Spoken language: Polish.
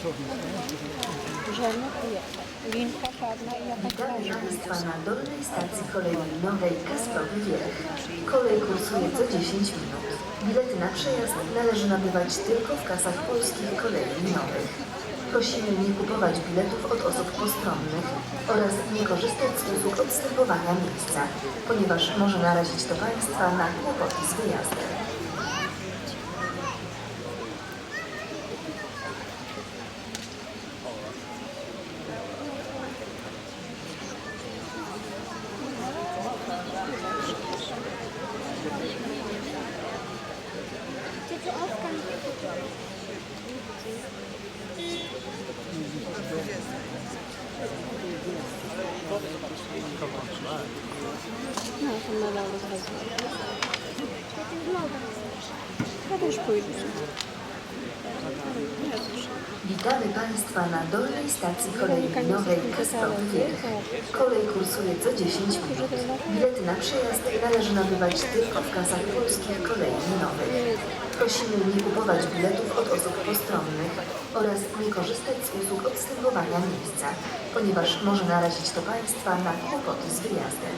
Witamy. Państwa na dolnej stacji kolei linowej Kasprowy Wierch. Kolej kursuje co 10 minut. Bilety na przejazd należy nabywać tylko w kasach polskich kolei linowych. Prosimy nie kupować biletów od osób postronnych oraz nie korzystać z usług odstępowania miejsca, ponieważ może narazić to Państwa na kłopoty z wyjazdem. Ha, bunlar da hazır. Hadi hoş buyurun. Witamy Państwa na dolnej stacji Kasprowy Wierch. Kolej kursuje co 10 minut. Bilety na przejazd należy nabywać tylko w kasach polskich kolei linowych. Prosimy nie kupować biletów od osób postronnych oraz nie korzystać z usług odstępowania miejsca, ponieważ może narazić to Państwa na kłopoty z wyjazdem.